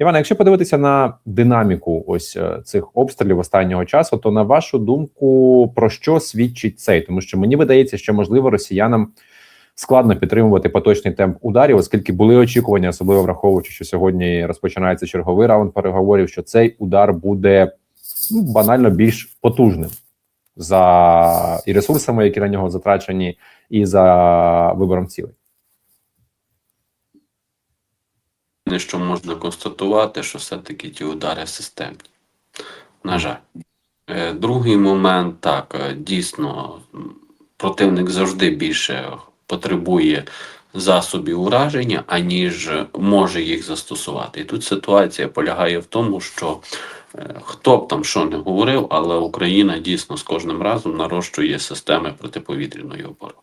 Івана, якщо подивитися на динаміку ось е, цих обстрілів останнього часу, то на вашу думку про що свідчить цей? Тому що мені видається, що можливо росіянам складно підтримувати поточний темп ударів, оскільки були очікування, особливо враховуючи, що сьогодні розпочинається черговий раунд переговорів, що цей удар буде ну, банально більш потужним за і ресурсами, які на нього затрачені, і за вибором цілей. Що можна констатувати, що все-таки ті удари системні. На жаль. Е, Другий момент так, е, дійсно, противник завжди більше потребує засобів ураження, аніж може їх застосувати. І тут ситуація полягає в тому, що е, хто б там що не говорив, але Україна дійсно з кожним разом нарощує системи протиповітряної оборони.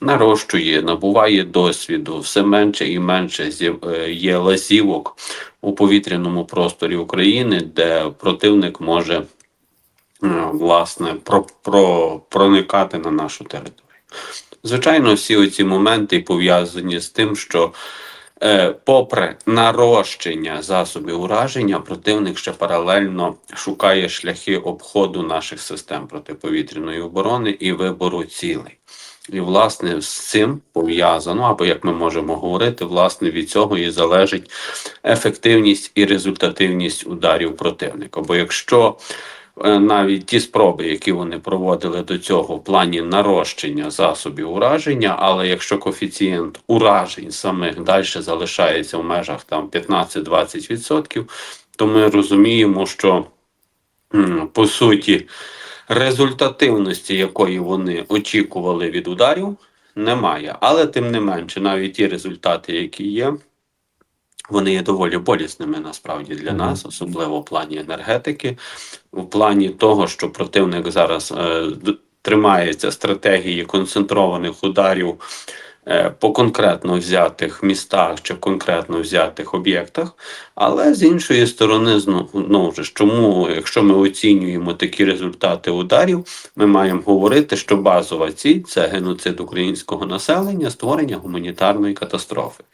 Нарощує, набуває досвіду, все менше і менше е, є лазівок у повітряному просторі України, де противник може е, власне про, про, проникати на нашу територію. Звичайно, всі оці моменти пов'язані з тим, що е, попри нарощення засобів ураження, противник ще паралельно шукає шляхи обходу наших систем протиповітряної оборони і вибору цілей. І, власне, з цим пов'язано, або як ми можемо говорити, власне, від цього і залежить ефективність і результативність ударів противника. Бо якщо навіть ті спроби, які вони проводили до цього в плані нарощення засобів ураження, але якщо коефіцієнт уражень самих далі залишається в межах там 15-20%, то ми розуміємо, що по суті результативності, якої вони очікували від ударів, немає. Але тим не менше, навіть ті результати, які є, вони є доволі болісними насправді для нас, особливо в плані енергетики, в плані того, що противник зараз е, тримається стратегії концентрованих ударів по конкретно взятих містах чи конкретно взятих об'єктах. Але з іншої сторони, знову ж, чому, якщо ми оцінюємо такі результати ударів, ми маємо говорити, що базова ціль це геноцид українського населення, створення гуманітарної катастрофи.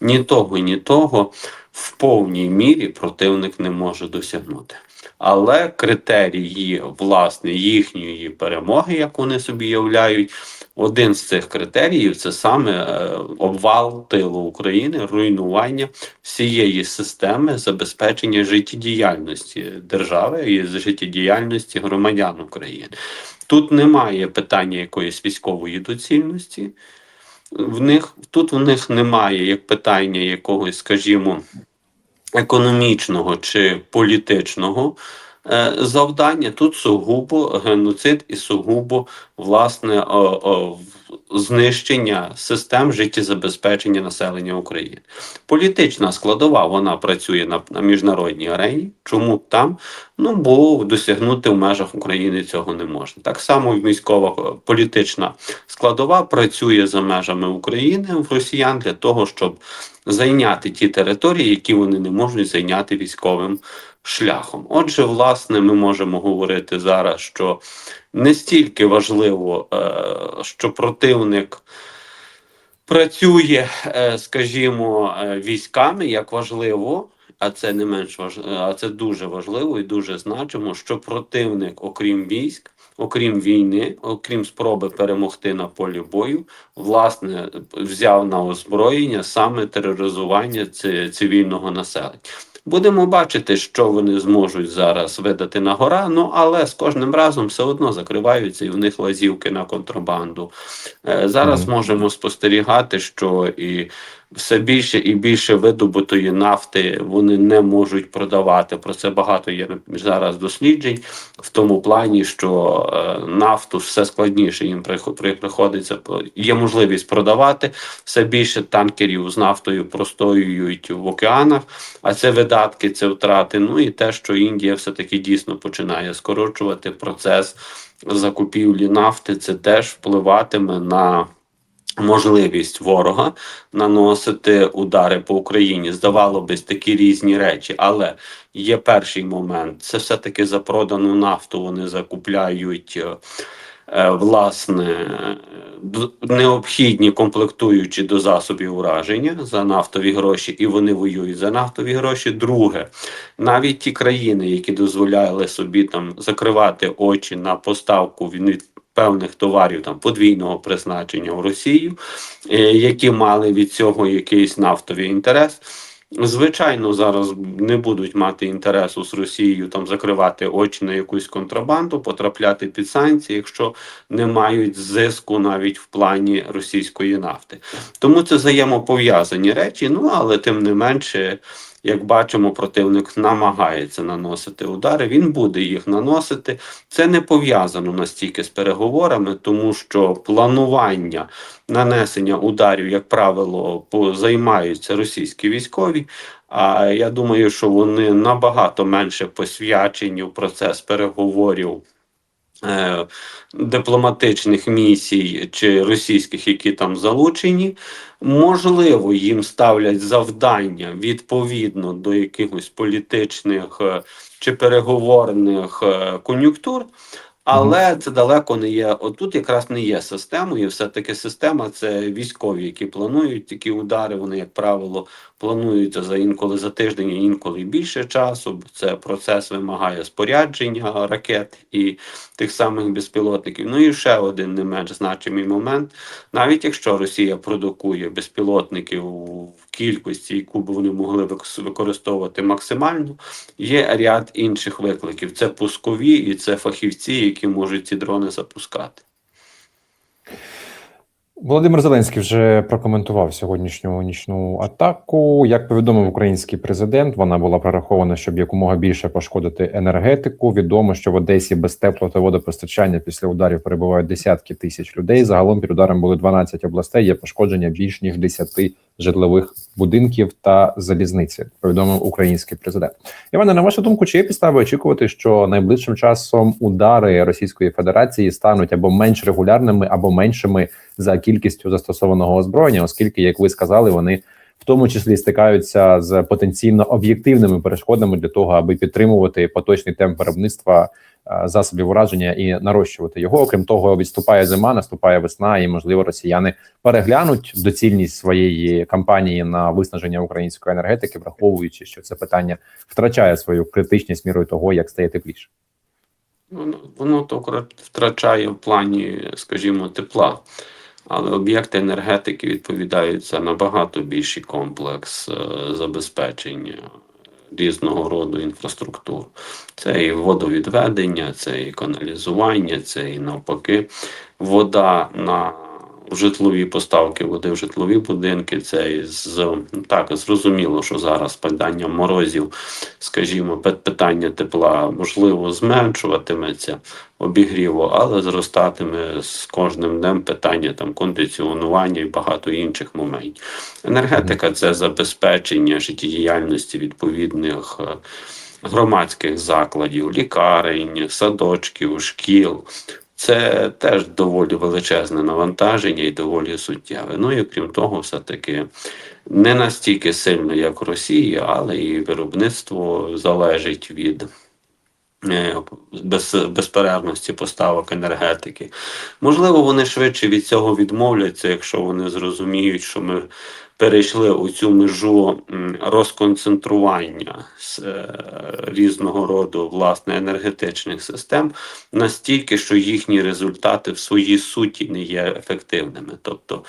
Ні того, ні того в повній мірі противник не може досягнути. Але критерії власне їхньої перемоги, як вони собі являють, один з цих критеріїв це саме е, обвал тилу України, руйнування всієї системи забезпечення життєдіяльності держави і життєдіяльності громадян України. Тут немає питання якоїсь військової доцільності. В них тут в них немає як питання якогось, скажімо, економічного чи політичного завдання. Тут сугубо геноцид і сугубо власне о, о, знищення систем життєзабезпечення населення України. Політична складова вона працює на, на міжнародній арені. Чому там? Ну бо досягнути в межах України цього не можна. Так само військова е, політична складова працює за межами України в росіян для того, щоб зайняти ті території, які вони не можуть зайняти військовим шляхом. Отже, власне, ми можемо говорити зараз, що не стільки важливо, е, що противник. Працює, е, скажімо, е, військами як важливо, а це не менш важ... а це дуже важливо і дуже значимо, що противник, окрім військ, окрім війни, окрім спроби перемогти на полі бою, власне взяв на озброєння саме тероризування цивільного населення. Будемо бачити, що вони зможуть зараз видати на гора. Ну але з кожним разом все одно закриваються і в них лазівки на контрабанду. Зараз Зараз Мгм. можемо спостерігати, що і все більше і більше видобутої нафти вони не можуть продавати. Про це багато є зараз досліджень в тому плані, що е, нафту все складніше їм приход- приходиться є можливість продавати. Все більше танкерів з нафтою простоюють в океанах, а це видатки, це втрати. Ну і те, що Індія все таки дійсно починає скорочувати процес закупівлі нафти, це теж впливатиме на. Можливість ворога наносити удари по Україні здавало би такі різні речі, але є перший момент: це все таки за продану нафту. Вони закупляють е, е, власне необхідні комплектуючі до засобів ураження за нафтові гроші, і вони воюють за нафтові гроші. Друге, навіть ті країни, які дозволяли собі там закривати очі на поставку від певних товарів там подвійного призначення в Росію, е, які мали від цього якийсь нафтовий інтерес. Звичайно, зараз не будуть мати інтересу з Росією там закривати очі на якусь контрабанду, потрапляти під санкції, якщо не мають зиску навіть в плані російської нафти. Тому це взаємопов'язані речі. Ну але тим не менше, як бачимо, противник намагається наносити удари. Він буде їх наносити. Це не пов'язано настільки з переговорами, тому що планування нанесення ударів, як правило, займаються російські військові. А я думаю, що вони набагато менше посвячені в процес переговорів. Е, Дипломатичних місій чи російських, які там залучені, можливо, їм ставлять завдання відповідно до якихось політичних е, чи переговорних е, кон'юнктур, але це далеко не є. Отут якраз не є системою. Все-таки система це військові, які планують такі удари. Вони, як правило, плануються за інколи за тиждень, інколи більше часу. бо Це процес вимагає спорядження ракет і тих самих безпілотників. Ну і ще один не менш значимий момент. Навіть якщо Росія продукує безпілотників в кількості, яку б вони могли використовувати максимально, є ряд інших викликів. Це пускові і це фахівці, які можуть ці дрони запускати. Володимир Зеленський вже прокоментував сьогоднішню нічну атаку. Як повідомив український президент, вона була прорахована, щоб якомога більше пошкодити енергетику. Відомо, що в Одесі без тепло та водопостачання після ударів перебувають десятки тисяч людей. Загалом під ударом були 12 областей. Є пошкодження більш ніж 10 житлових будинків та залізниці. Повідомив український президент. Іване, на вашу думку, чи є підстави очікувати, що найближчим часом удари Російської Федерації стануть або менш регулярними, або меншими за кількістю застосованого озброєння, оскільки, як ви сказали, вони в тому числі стикаються з потенційно об'єктивними перешкодами для того, аби підтримувати поточний темп виробництва е, засобів ураження і нарощувати його. Окрім того, відступає зима, наступає весна, і можливо росіяни переглянуть доцільність своєї кампанії на виснаження української енергетики, враховуючи, що це питання втрачає свою критичність мірою того, як стає тепліше. Воно, воно то втрачає в плані, скажімо, тепла. Але об'єкти енергетики відповідають за набагато більший комплекс е, забезпечення різного роду інфраструктур. Це і водовідведення, це і каналізування, це і навпаки вода на житлові поставки води в житлові будинки. Це і з так зрозуміло, що зараз паданням морозів, скажімо, пи- питання тепла можливо зменшуватиметься обігріву, але зростатиме з кожним днем питання там кондиціонування і багато інших моментів. Енергетика це забезпечення життєдіяльності відповідних. е, Громадських закладів, лікарень, садочків, шкіл, це теж доволі величезне навантаження і доволі суттєве. Ну і крім того, все-таки не настільки сильно, як в Росії, але і виробництво залежить від без, безперервності поставок енергетики. Можливо, вони швидше від цього відмовляться, якщо вони зрозуміють, що ми перейшли у цю межу розконцентрування з е, різного роду власне енергетичних систем настільки, що їхні результати в своїй суті не є ефективними. Тобто,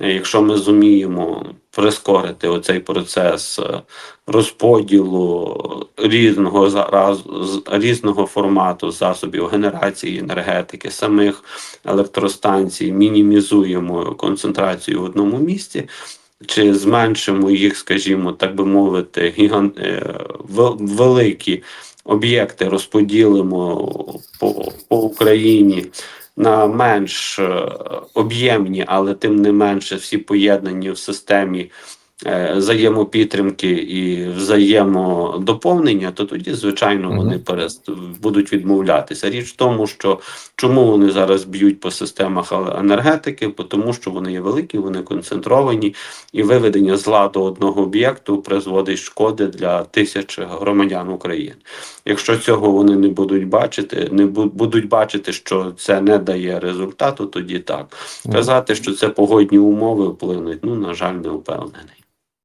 е, якщо ми зуміємо прискорити оцей процес е, розподілу різного різного формату засобів генерації енергетики, самих електростанцій, мінімізуємо концентрацію в одному місці. Чи зменшимо їх, скажімо, так би мовити, гігант е, великі об'єкти розподілимо по, по Україні на менш е, об'ємні, але тим не менше всі поєднані в системі взаємопідтримки і взаємодоповнення, то тоді, звичайно, вони перест... будуть відмовлятися. Річ в тому, що чому вони зараз б'ють по системах е- енергетики, тому що вони є великі, вони концентровані, і виведення з ладу одного об'єкту призводить шкоди для тисяч громадян України. Якщо цього вони не будуть бачити, не будуть бачити, що це не дає результату, тоді так. Казати, що це погодні умови вплинуть, ну на жаль, не впевнений.